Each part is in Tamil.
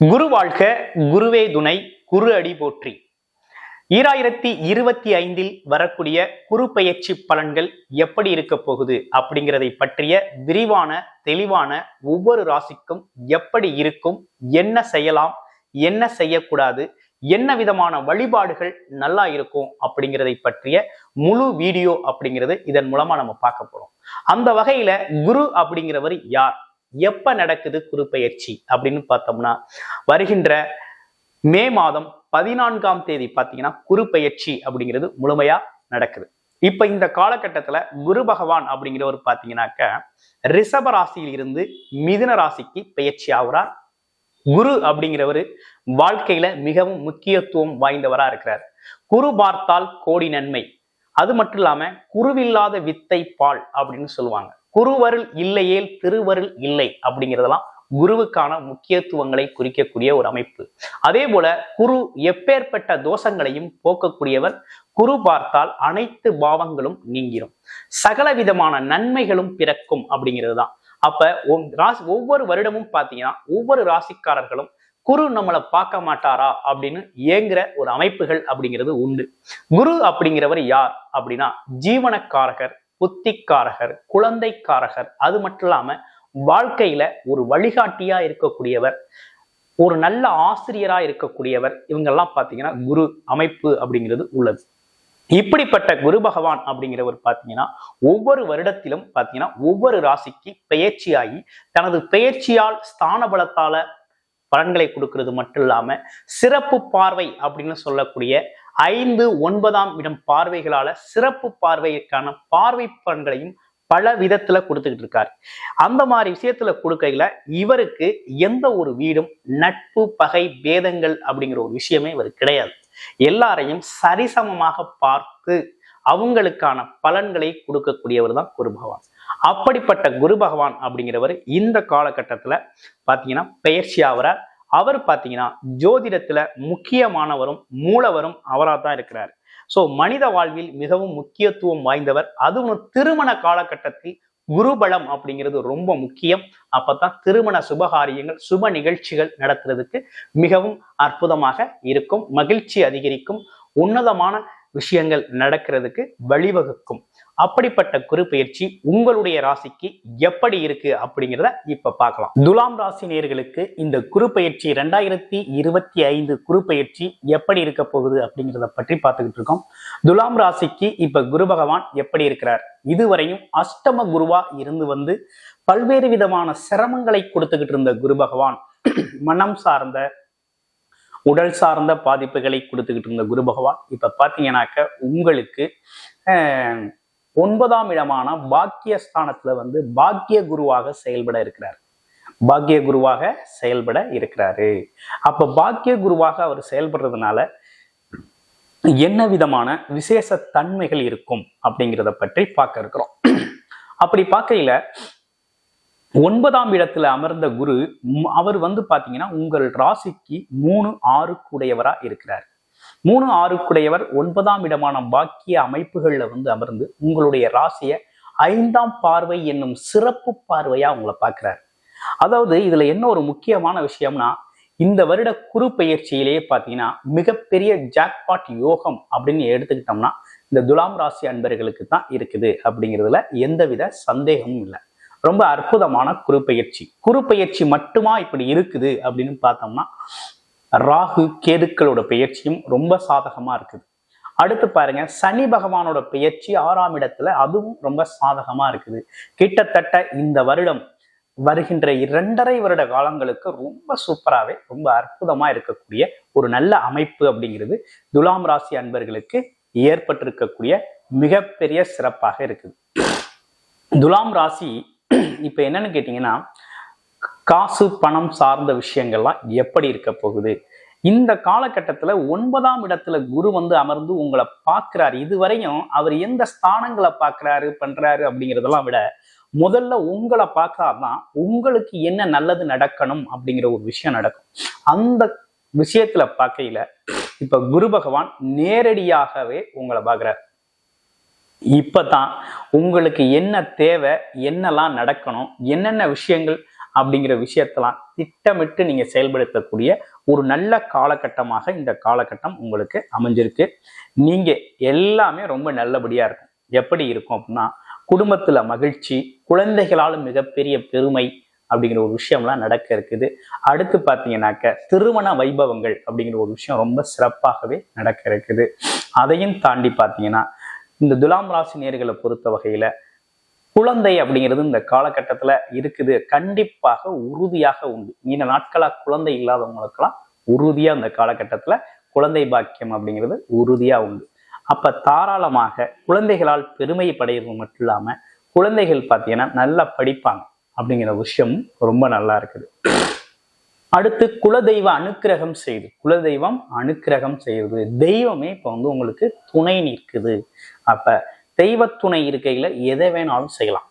குரு வாழ்க குருவே துணை குரு அடி போற்றி. ஈராயிரத்தி இருபத்தி ஐந்தில் வரக்கூடிய குரு பயிற்சி பலன்கள் எப்படி இருக்க போகுது அப்படிங்கிறதை பற்றிய விரிவான தெளிவான ஒவ்வொரு ராசிக்கும் எப்படி இருக்கும் என்ன செய்யலாம் என்ன செய்யக்கூடாது என்ன விதமான வழிபாடுகள் நல்லா இருக்கும் அப்படிங்கிறதை பற்றிய முழு வீடியோ அப்படிங்கிறது இதன் மூலமா நம்ம பார்க்க போறோம். அந்த வகையில குரு அப்படிங்கிறவர் யார்? எப்ப நடக்குது குருப்பெயர்ச்சி அப்படின்னு பார்த்தோம்னா வருகின்ற மே மாதம் பதினான்காம் தேதி பார்த்தீங்கன்னா குரு பெயர்ச்சி அப்படிங்கிறது முழுமையா நடக்குது. இப்ப இந்த காலகட்டத்துல குரு பகவான் அப்படிங்கிறவர் பார்த்தீங்கன்னாக்க ரிஷப ராசியில் இருந்து மிதுன ராசிக்கு பெயர்ச்சி ஆகுறார். குரு அப்படிங்கிறவர் வாழ்க்கையில மிகவும் முக்கியத்துவம் வாய்ந்தவரா இருக்கிறார். குரு பார்த்தால் கோடி நன்மை. அது மட்டும் இல்லாம குருவில்லாத வித்தை பால் அப்படின்னு சொல்லுவாங்க. குருவருள் இல்லையேல் திருவருள் இல்லை அப்படிங்கிறதெல்லாம் குருவுக்கான முக்கியத்துவங்களை குறிக்கக்கூடிய ஒரு அமைப்பு. அதே போல குரு எப்பேற்பட்ட தோஷங்களையும் போக்கக்கூடியவர் குரு பார்த்தால் அனைத்து பாவங்களும் நீங்கிரும். சகல விதமான நன்மைகளும் பிறக்கும் அப்படிங்கிறது தான் அப்ப ராசி ஒவ்வொரு வருடமும் பாத்தீங்கன்னா ஒவ்வொரு ராசிக்காரர்களும் குரு நம்மளை பார்க்க மாட்டாரா அப்படின்னு ஏங்குற ஒரு அமைப்புகள் அப்படிங்கிறது உண்டு. குரு அப்படிங்கிறவர் யார் அப்படின்னா ஜீவனக்காரகர் புத்திக்காரகர் குழந்தைக்காரகர். அது மட்டும் இல்லாம வாழ்க்கையில ஒரு வழிகாட்டியா இருக்கக்கூடியவர் ஒரு நல்ல ஆசிரியரா இருக்கக்கூடியவர் இவங்கெல்லாம் பாத்தீங்கன்னா குரு அமைப்பு அப்படிங்கிறது உள்ளது. இப்படிப்பட்ட குரு பகவான் அப்படிங்கிறவர் பார்த்தீங்கன்னா ஒவ்வொரு வருடத்திலும் பார்த்தீங்கன்னா ஒவ்வொரு ராசிக்கு பெயர்ச்சியாகி தனது பெயர்ச்சியால் ஸ்தான பலத்தால பலன்களை கொடுக்கிறது மட்டும் இல்லாம சிறப்பு பார்வை அப்படின்னு சொல்லக்கூடிய ஐந்து ஒன்பதாம் இடம் பார்வைகளால சிறப்பு பார்வைக்கான பார்வை பலன்களையும் பல விதத்துல கொடுத்துக்கிட்டு இருக்காரு. அந்த மாதிரி விஷயத்துல கொடுக்கையில இவருக்கு எந்த ஒரு வீடும் நட்பு பகை பேதங்கள் அப்படிங்கிற ஒரு விஷயமே இவர் கிடையாது. எல்லாரையும் சரிசமமாக பார்த்து அவங்களுக்கான பலன்களை கொடுக்கக்கூடியவர் தான் குரு பகவான். அப்படிப்பட்ட குரு பகவான் அப்படிங்கிறவர் இந்த காலகட்டத்துல பாத்தீங்கன்னா பெயர்ச்சி ஆகிறார் அவர் பாத்தீங்கன்னா ஜோதிடத்துல முக்கியமானவரும் மூலவரும் அவராக தான் இருக்கிறார். சோ மனித வாழ்வில் மிகவும் முக்கியத்துவம் வாய்ந்தவர் அதுவும் திருமண காலகட்டத்தில் குருபலம் அப்படிங்கிறது ரொம்ப முக்கியம். அப்பதான் திருமண சுபகாரியங்கள் சுப நிகழ்ச்சிகள் நடத்துறதுக்கு மிகவும் அற்புதமாக இருக்கும் மகிழ்ச்சி அதிகரிக்கும் உன்னதமான விஷயங்கள் நடக்கிறதுக்கு வழிவகுக்கும். அப்படிப்பட்ட குரு பயிற்சி உங்களுடைய ராசிக்கு எப்படி இருக்கு அப்படிங்கிறத இப்ப பார்க்கலாம். துலாம் ராசி நேர்களுக்கு இந்த குரு பயிற்சி ரெண்டாயிரத்தி இருபத்தி ஐந்து குரு பயிற்சி எப்படி இருக்க போகுது அப்படிங்கிறத பற்றி பார்த்துக்கிட்டு இருக்கோம். துலாம் ராசிக்கு இப்ப குரு பகவான் எப்படி இருக்கிறார்? இதுவரையும் அஷ்டம குருவா இருந்து வந்து பல்வேறு விதமான சிரமங்களை கொடுத்துக்கிட்டு இருந்த குரு பகவான் மனம் சார்ந்த உடல் சார்ந்த பாதிப்புகளை கொடுத்துக்கிட்டு இருந்த குரு பகவான். இப்ப பாத்தீங்கன்னாக்க உங்களுக்கு ஆஹ், ஒன்பதாம் இடமான பாக்கியஸ்தானத்துல வந்து பாக்கிய குருவாக செயல்பட இருக்கிறார். பாக்கிய குருவாக செயல்பட இருக்கிறாரு. அப்ப பாக்கிய குருவாக அவர் செயல்படுறதுனால என்ன விதமான விசேஷ தன்மைகள் இருக்கும் அப்படிங்கிறத பற்றி பார்க்க இருக்கிறோம். அப்படி பார்க்கையில ஒன்பதாம் இடத்துல அமர்ந்த குரு அவர் வந்து பாத்தீங்கன்னா உங்கள் ராசிக்கு மூணு ஆறு கூடையவரா இருக்கிறார். மூணு ஆறுக்குடையவர் ஒன்பதாம் இடமான பாக்கிய அமைப்புகள்ல வந்து அமர்ந்து உங்களுடைய ராசியை ஐந்தாம் பார்வை என்னும் சிறப்பு பார்வையா உங்களை பார்க்கிறார். அதாவது இதுல என்ன ஒரு முக்கியமான விஷயம்னா இந்த வருட குரு பயிற்சியிலேயே பார்த்தீங்கன்னா மிகப்பெரிய ஜாக்பாட் யோகம் அப்படின்னு எடுத்துக்கிட்டோம்னா இந்த துலாம் ராசி அன்பர்களுக்கு தான் இருக்குது அப்படிங்கிறதுல எந்தவித சந்தேகமும் இல்லை. ரொம்ப அற்புதமான குரு பெயர்ச்சி. குரு மட்டுமா இப்படி இருக்குது அப்படின்னு பார்த்தோம்னா ராகு கேதுக்களோட பெயர்ச்சியும் ரொம்ப சாதகமா இருக்குது. அடுத்து பாருங்க சனி பகவானோட பெயர்ச்சி ஆறாம் இடத்துல அதுவும் ரொம்ப சாதகமா இருக்குது. கிட்டத்தட்ட இந்த வருடம் வருகின்ற இரண்டரை வருட காலங்களுக்கு ரொம்ப சூப்பராகவே ரொம்ப அற்புதமா இருக்கக்கூடிய ஒரு நல்ல அமைப்பு அப்படிங்கிறது துலாம் ராசி அன்பர்களுக்கு ஏற்பட்டிருக்கக்கூடிய மிகப்பெரிய சிறப்பாக இருக்குது. துலாம் ராசி இப்ப என்னன்னு கேட்டீங்கன்னா காசு பணம் சார்ந்த விஷயங்கள்லாம் எப்படி இருக்க போகுது? இந்த காலகட்டத்துல ஒன்பதாம் இடத்துல குரு வந்து அமர்ந்து உங்களை பார்க்குறாரு. இதுவரையும் அவர் எந்த ஸ்தானங்களை பார்க்குறாரு பண்றாரு அப்படிங்கிறதெல்லாம் விட முதல்ல உங்களை பார்க்கறாருதான் உங்களுக்கு என்ன நல்லது நடக்கணும் அப்படிங்கிற ஒரு விஷயம் நடக்கும். அந்த விஷயத்துல பார்க்கையில இப்ப குரு பகவான் நேரடியாகவே உங்களை பார்க்குறாரு. இப்பதான் உங்களுக்கு என்ன தேவை என்னெல்லாம் நடக்கணும் என்னென்ன விஷயங்கள் அப்படிங்கிற விஷயத்தெல்லாம் திட்டமிட்டு நீங்க செயல்படுத்தக்கூடிய ஒரு நல்ல காலகட்டமாக இந்த காலகட்டம் உங்களுக்கு அமைஞ்சிருக்கு. நீங்க எல்லாமே ரொம்ப நல்லபடியா இருக்கும். எப்படி இருக்கும் அப்படின்னா குடும்பத்துல மகிழ்ச்சி குழந்தைகளால் மிகப்பெரிய பெருமை அப்படிங்கிற ஒரு விஷயம்லாம் நடக்க இருக்குது. அடுத்து பார்த்தீங்கன்னாக்க திருமண வைபவங்கள் அப்படிங்கிற ஒரு விஷயம் ரொம்ப சிறப்பாகவே நடக்க இருக்குது. அதையும் தாண்டி பார்த்தீங்கன்னா இந்த துலாம் ராசி நேர்களை பொறுத்த வகையில குழந்தை அப்படிங்கிறது இந்த காலகட்டத்துல இருக்குது. கண்டிப்பாக உறுதியாக உண்டு. நீண்ட நாட்களா குழந்தை இல்லாதவங்களுக்கெல்லாம் உறுதியா இந்த காலகட்டத்துல குழந்தை பாக்கியம் அப்படிங்கிறது உறுதியா உண்டு. அப்ப தாராளமாக குழந்தைகளால் பெருமை படையிறது மட்டும் இல்லாம குழந்தைகள் பார்த்தீங்கன்னா நல்லா படிப்பாங்க அப்படிங்கிற விஷயம் ரொம்ப நல்லா இருக்குது. அடுத்து குலதெய்வ அனுக்கிரகம் செய்யுது குலதெய்வம் அனுக்கிரகம் செய்யுது தெய்வமே இப்போ வந்து உங்களுக்கு துணை நிற்குது. அப்ப தெய்வ துணை இருக்கையில எதை வேணாலும் செய்யலாம்.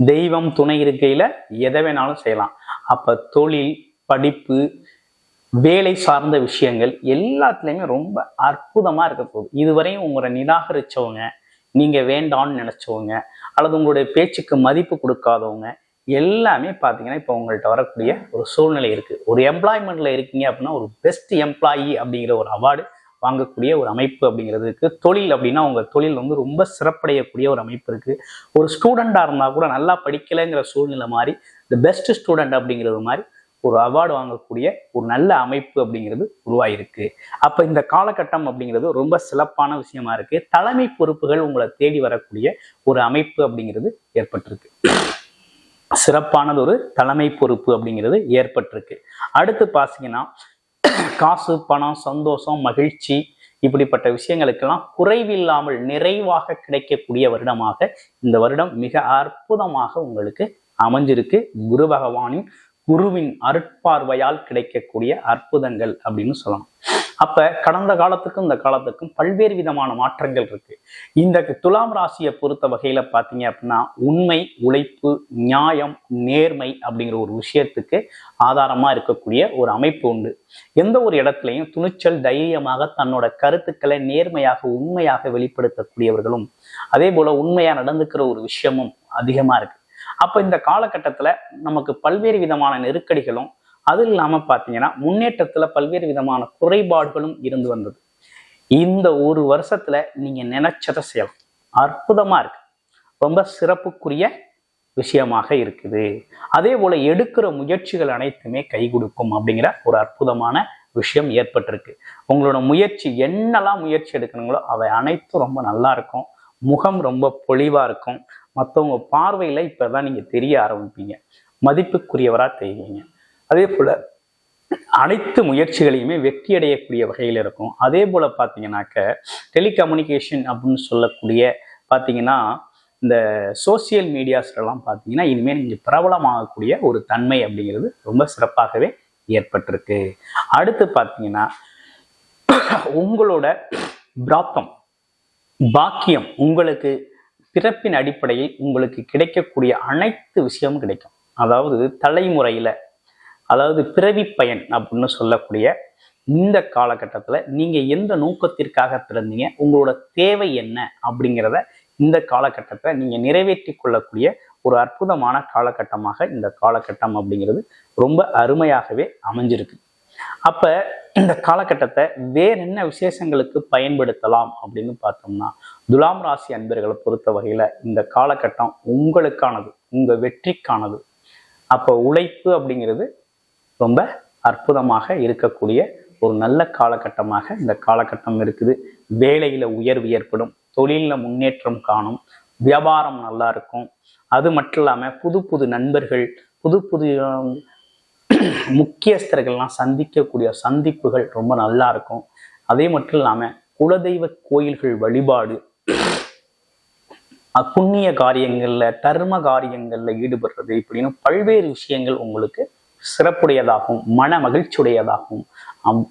தெய்வம் துணை இருக்கையில எதை வேணாலும் செய்யலாம். அப்ப தொழில் படிப்பு வேலை சார்ந்த விஷயங்கள் எல்லாத்துலேயுமே ரொம்ப அற்புதமா இருக்க போகுது. இதுவரையும் உங்களை நிராகரிச்சவங்க நீங்க வேண்டாம்னு நினைச்சவங்க அல்லது உங்களுடைய பேச்சுக்கு மதிப்பு கொடுக்காதவங்க எல்லாமே பார்த்தீங்கன்னா இப்போ உங்கள்கிட்ட வரக்கூடிய ஒரு சூழ்நிலை இருக்கு. ஒரு எம்ப்ளாய்மெண்ட்ல இருக்கீங்க அப்படின்னா ஒரு பெஸ்ட் எம்ப்ளாயி அப்படிங்கிற ஒரு அவார்டு வாங்கக்கூடிய ஒரு அமைப்பு அப்படிங்கிறது இருக்கு. தொழில் அப்படின்னா உங்க தொழில் வந்து ரொம்ப சிறப்படையக்கூடிய ஒரு அமைப்பு இருக்கு. ஒரு ஸ்டூடெண்டா இருந்தா கூட நல்லா படிக்கலைங்கிற சூழ்நிலை மாதிரி த பெஸ்ட் ஸ்டூடெண்ட் அப்படிங்கிறது மாதிரி ஒரு அவார்டு வாங்கக்கூடிய ஒரு நல்ல அமைப்பு அப்படிங்கிறது உருவாயிருக்கு. அப்ப இந்த காலகட்டம் அப்படிங்கிறது ரொம்ப சிறப்பான விஷயமா இருக்கு. தலைமை பொறுப்புகள் உங்களை தேடி வரக்கூடிய ஒரு அமைப்பு அப்படிங்கிறது ஏற்பட்டிருக்கு. சிறப்பானது ஒரு தலைமை பொறுப்பு அப்படிங்கிறது ஏற்பட்டிருக்கு. அடுத்து பார்த்தீங்கன்னா காசு பணம் சந்தோஷம் மகிழ்ச்சி இப்படிப்பட்ட விஷயங்களுக்கெல்லாம் குறைவில்லாமல் நிறைவாக கிடைக்கக்கூடிய வருடமாக இந்த வருடம் மிக அற்புதமாக உங்களுக்கு அமைஞ்சிருக்கு. குரு பகவானின் குருவின் அருட்பார்வையால் கிடைக்கக்கூடிய அற்புதங்கள் அப்படின்னு சொல்லலாம். அப்ப கடந்த காலத்துக்கும் இந்த காலத்துக்கும் பல்வேறு விதமான மாற்றங்கள் இருக்கு. இந்த துலாம் ராசியை பொறுத்த வகையில பாத்தீங்க அப்படின்னா உண்மை உழைப்பு நியாயம் நேர்மை அப்படிங்கிற ஒரு விஷயத்துக்கு ஆதாரமா இருக்கக்கூடிய ஒரு அமைப்பு உண்டு. எந்த ஒரு இடத்துலையும் துணிச்சல் தைரியமாக தன்னோட கருத்துக்களை நேர்மையாக உண்மையாக வெளிப்படுத்தக்கூடியவர்களும் அதே போல உண்மையா நடந்துக்கிற ஒரு விஷயமும் அதிகமா இருக்கு. அப்ப இந்த காலகட்டத்துல நமக்கு பல்வேறு விதமான நெருக்கடிகளும் அது இல்லாமல் பார்த்தீங்கன்னா முன்னேற்றத்தில் பல்வேறு விதமான குறைபாடுகளும் இருந்து வந்தது. இந்த ஒரு வருஷத்துல நீங்க நினைச்சதை செய்யலாம். அற்புதமா இருக்கு. ரொம்ப சிறப்புக்குரிய விஷயமாக இருக்குது. அதே போல எடுக்கிற முயற்சிகள் அனைத்துமே கை கொடுக்கும் அப்படிங்கிற ஒரு அற்புதமான விஷயம் ஏற்பட்டிருக்கு. உங்களோட முயற்சி என்னெல்லாம் முயற்சி எடுக்கணுங்களோ அவை அனைத்தும் ரொம்ப நல்லா இருக்கும். முகம் ரொம்ப பொலிவா இருக்கும். மற்றவங்க பார்வையில இப்பதான் நீங்க தெரிய ஆரம்பிப்பீங்க. மதிப்புக்குரியவரா தெரிவீங்க. அதே போல அனைத்து முயற்சிகளையுமே வெற்றி அடையக்கூடிய வகையில் இருக்கும். அதே போல பார்த்தீங்கன்னாக்க டெலிகம்யூனிகேஷன் அப்படின்னு சொல்லக்கூடிய பார்த்தீங்கன்னா இந்த சோசியல் மீடியாஸ்லாம் பார்த்தீங்கன்னா இனிமேல் நீங்கள் பிரபலமாகக்கூடிய ஒரு தன்மை அப்படிங்கிறது ரொம்ப சிறப்பாகவே ஏற்பட்டிருக்கு. அடுத்து பார்த்தீங்கன்னா உங்களோட பிராத்தம் பாக்கியம் உங்களுக்கு பிறப்பின் அடிப்படையில் உங்களுக்கு கிடைக்கக்கூடிய அனைத்து விஷயமும் கிடைக்கும். அதாவது தலைமுறையில் அதாவது பிறவி பயன் அப்படின்னு சொல்லக்கூடிய இந்த காலகட்டத்தில் நீங்கள் எந்த நோக்கத்திற்காக பிறந்தீங்க உங்களோட தேவை என்ன அப்படிங்கிறத இந்த காலகட்டத்தில் நீங்கள் நிறைவேற்றி கொள்ளக்கூடிய ஒரு அற்புதமான காலகட்டமாக இந்த காலகட்டம் அப்படிங்கிறது ரொம்ப அருமையாகவே அமைஞ்சிருக்கு. அப்போ இந்த காலகட்டத்தை வேற என்ன விசேஷங்களுக்கு பயன்படுத்தலாம் அப்படின்னு பார்த்தோம்னா துலாம் ராசி அன்பர்களை பொறுத்த வகையில் இந்த காலகட்டம் உங்களுக்கானது உங்கள் வெற்றிக்கானது. அப்போ உழைப்பு அப்படிங்கிறது ரொம்ப அற்புதமாக இருக்கக்கூடிய ஒரு நல்ல காலகட்டமாக இந்த காலகட்டம் இருக்குது. வேலையில உயர்வு ஏற்படும் தொழிலில் முன்னேற்றம் காணும் வியாபாரம் நல்லா இருக்கும். அது மட்டும் இல்லாமல் புது புது நண்பர்கள் புது புது முக்கியஸ்தர்கள்லாம் சந்திக்கக்கூடிய சந்திப்புகள் ரொம்ப நல்லா இருக்கும். அதே மட்டும் இல்லாமல் குலதெய்வ கோயில்கள் வழிபாடு புண்ணிய காரியங்களில் தர்ம காரியங்களில் ஈடுபடுறது இப்படின்னு பல்வேறு விஷயங்கள் உங்களுக்கு சிறப்புடையதாகவும் மன மகிழ்ச்சியுடையதாகவும்.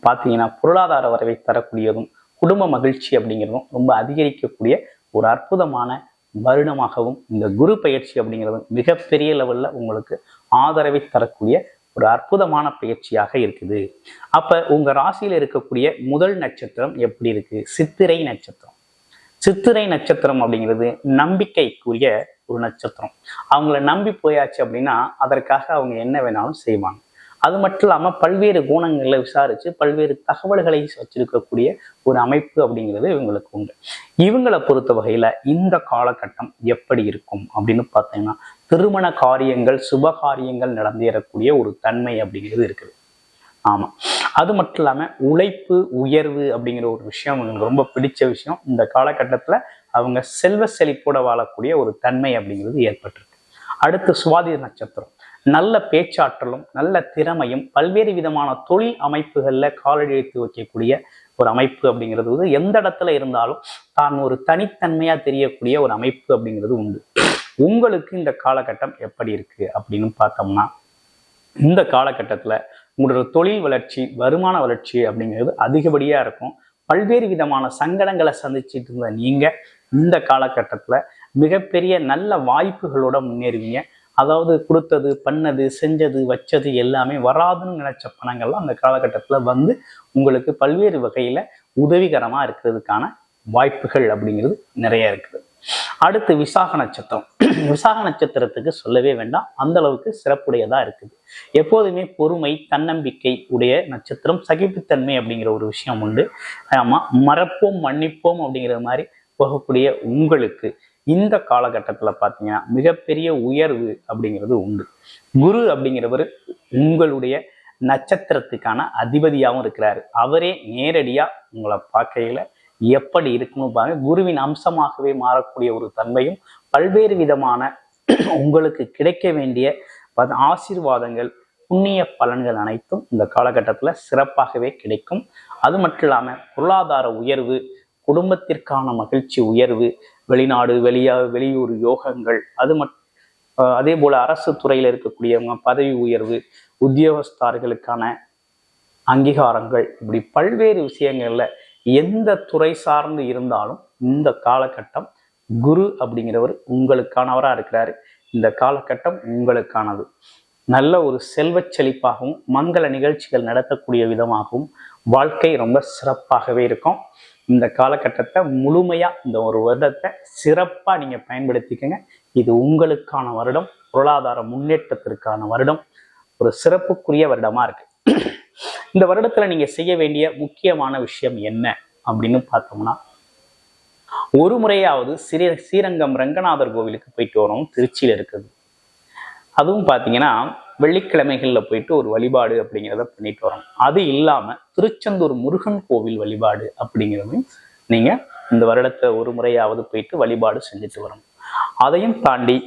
பார்த்தீங்கன்னா பொருளாதார வரவை தரக்கூடியதும் குடும்ப மகிழ்ச்சி அப்படிங்கிறதும் ரொம்ப அதிகரிக்கக்கூடிய ஒரு அற்புதமான வருடமாகவும் இந்த குரு பயிற்சி அப்படிங்கிறதும் மிகப்பெரிய லெவல்ல உங்களுக்கு ஆதரவை தரக்கூடிய ஒரு அற்புதமான பயிற்சியாக இருக்குது. அப்ப உங்க ராசியில இருக்கக்கூடிய முதல் நட்சத்திரம் எப்படி இருக்கு? சித்திரை நட்சத்திரம். சித்திரை நட்சத்திரம் அப்படிங்கிறது நம்பிக்கைக்குரிய ஒரு நட்சத்திரம். அவங்கள நம்பி போயாச்சு அப்படின்னா அதற்காக அவங்க என்ன வேணாலும் செய்வாங்க. அது மட்டும் இல்லாமல் பல்வேறு குணங்களை விசாரித்து பல்வேறு தகவல்களை வச்சிருக்கக்கூடிய ஒரு அமைப்பு அப்படிங்கிறது இவங்களுக்கு உண்டு. இவங்களை பொறுத்த வகையில் இந்த காலகட்டம் எப்படி இருக்கும் அப்படின்னு பார்த்தீங்கன்னா திருமண காரியங்கள் சுப காரியங்கள் நடந்தேறக்கூடிய ஒரு தன்மை அப்படிங்கிறது இருக்குது. ஆமாம் அது மட்டும் இல்லாமல் உழைப்பு உயர்வு அப்படிங்கிற ஒரு விஷயம் எனக்கு ரொம்ப பிடிச்ச விஷயம். இந்த காலகட்டத்தில் அவங்க செல்வ செழிப்போட வாழக்கூடிய ஒரு தன்மை அப்படிங்கிறது ஏற்பட்டிருக்கு. அடுத்து சுவாதி நட்சத்திரம். நல்ல பேச்சாற்றலும் நல்ல திறமையும் பல்வேறு விதமான தொழில் அமைப்புகளில் காலடி எடுத்து வைக்கக்கூடிய ஒரு அமைப்பு அப்படிங்கிறது வந்து எந்த இடத்துல இருந்தாலும் தான் ஒரு தனித்தன்மையா தெரியக்கூடிய ஒரு அமைப்பு அப்படிங்கிறது உண்டு. உங்களுக்கு இந்த காலகட்டம் எப்படி இருக்கு அப்படின்னு பார்த்தோம்னா இந்த காலகட்டத்தில் உங்களோட தொழில் வளர்ச்சி வருமான வளர்ச்சி அப்படிங்கிறது அதிகப்படியாக இருக்கும். பல்வேறு விதமான சங்கடங்களை சந்திச்சுட்டு இருந்த நீங்கள் இந்த காலகட்டத்தில் மிகப்பெரிய நல்ல வாய்ப்புகளோட முன்னேறுவீங்க. அதாவது கொடுத்தது பண்ணது செஞ்சது வச்சது எல்லாமே வராதுன்னு நினைச்ச பணங்கள்லாம் அந்த காலகட்டத்தில் வந்து உங்களுக்கு பல்வேறு வகையில் உதவிகரமாக இருக்கிறதுக்கான வாய்ப்புகள் அப்படிங்கிறது நிறைய இருக்குது. அடுத்து விசாக நட்சத்திரம். விசாக நட்சத்திரத்துக்கு சொல்லவே வேண்டாம். அந்த அளவுக்கு சிறப்புடையதா இருக்குது. எப்போதுமே பொறுமை தன்னம்பிக்கை உடைய நட்சத்திரம் சகிப்புத்தன்மை அப்படிங்கிற ஒரு விஷயம் உண்டு. ஆமா மறப்போம் மன்னிப்போம் அப்படிங்கிற மாதிரி போகக்கூடிய உங்களுக்கு இந்த காலகட்டத்தில் பார்த்தீங்கன்னா மிகப்பெரிய உயர்வு அப்படிங்கிறது உண்டு. குரு அப்படிங்கிறவர் உங்களுடைய நட்சத்திரத்துக்கான அதிபதியாகவும் இருக்கிறாரு. அவரே நேரடியாக உங்களை பார்க்கையில எப்படி இருக்குன்னு பாருங்க. குருவின் அம்சமாகவே மாறக்கூடிய ஒரு தன்மையும் பல்வேறு விதமான உங்களுக்கு கிடைக்க வேண்டிய ஆசீர்வாதங்கள் புண்ணிய பலன்கள் அனைத்தும் இந்த காலகட்டத்தில் சிறப்பாகவே கிடைக்கும். அது மட்டும் இல்லாமல் பொருளாதார உயர்வு குடும்பத்திற்கான மகிழ்ச்சி உயர்வு வெளிநாடு வெளியா வெளியூர் யோகங்கள் அது மட் அதே போல அரசு துறையில் இருக்கக்கூடியவங்க பதவி உயர்வு உத்தியோகஸ்தார்களுக்கான அங்கீகாரங்கள் இப்படி பல்வேறு விஷயங்கள்ல எந்த துறை சார்ந்து இருந்தாலும் இந்த காலகட்டம் குரு அப்படிங்கிறவர் உங்களுக்கானவராக இருக்கிறாரு. இந்த காலகட்டம் உங்களுக்கானது. நல்ல ஒரு செல்வச் செழிப்பாகவும் மங்கள நிகழ்ச்சிகள் நடத்தக்கூடிய விதமாகவும் வாழ்க்கை ரொம்ப சிறப்பாகவே இருக்கும். இந்த காலகட்டத்தை முழுமையாக இந்த ஒரு வருடத்தை சிறப்பாக நீங்கள் பயன்படுத்திக்கங்க. இது உங்களுக்கான வருடம் பொருளாதார முன்னேற்றத்திற்கான வருடம். ஒரு சிறப்புக்குரிய வருடமாக இருக்கு. இந்த வருடத்தில் நீங்கள் செய்ய வேண்டிய முக்கியமான விஷயம் என்ன அப்படின்னு பார்த்தோம்னா ஒரு முறையாவது சிறீ ஸ்ரீரங்கம் ரங்கநாதர் கோவிலுக்கு போயிட்டு வரோம் திருச்சியில் இருக்குது. அதுவும் பார்த்தீங்கன்னா வெள்ளிக்கிழமைகளில் போயிட்டு ஒரு வழிபாடு அப்படிங்கிறத பண்ணிட்டு வரோம். அது இல்லாமல் திருச்செந்தூர் முருகன் கோவில் வழிபாடு அப்படிங்கிறதையும் நீங்கள் இந்த வருடத்தை ஒரு முறையாவது போயிட்டு வழிபாடு செஞ்சுட்டு வரணும் அதையும் தாண்டி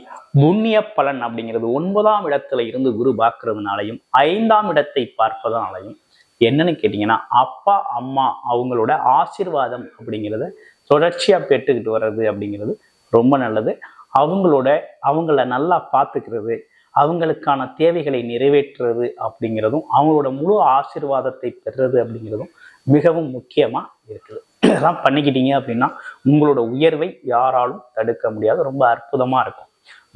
புண்ணிய பலன் அப்படிங்கிறது ஒன்பதாம் இடத்துல இருந்து குரு பார்க்கறதுனாலையும் ஐந்தாம் இடத்தை பார்ப்பதனாலையும் என்னன்னு கேட்டிங்கன்னா அப்பா அம்மா அவங்களோட ஆசிர்வாதம் அப்படிங்கிறத தொடர்ச்சியாக பெற்றுக்கிட்டு வர்றது அப்படிங்கிறது ரொம்ப நல்லது. அவங்களோட அவங்கள நல்லா பார்த்துக்கிறது அவங்களுக்கான தேவைகளை நிறைவேற்றுறது அப்படிங்கிறதும் அவங்களோட முழு ஆசிர்வாதத்தை பெறுறது அப்படிங்கிறதும் மிகவும் முக்கியமாக இருக்குது. இதெல்லாம் பண்ணிக்கிட்டீங்க அப்படின்னா உங்களோட உயர்வை யாராலும் தடுக்க முடியாது. ரொம்ப அற்புதமாக இருக்கும்.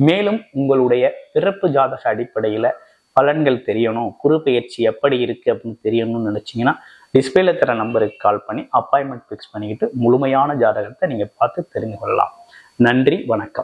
மேலும் உங்களுடைய பிறப்பு ஜாதக அடிப்படையில் பலன்கள் தெரியணும். குரு பயிற்சி எப்படி இருக்குது அப்படின்னு தெரியணும்னு நினச்சிங்கன்னா டிஸ்பிளேல தர நம்பருக்கு கால் பண்ணி அப்பாயின்மெண்ட் ஃபிக்ஸ் பண்ணிக்கிட்டு முழுமையான ஜாதகத்தை நீங்கள் பார்த்து தெரிந்து கொள்ளலாம். நன்றி வணக்கம்.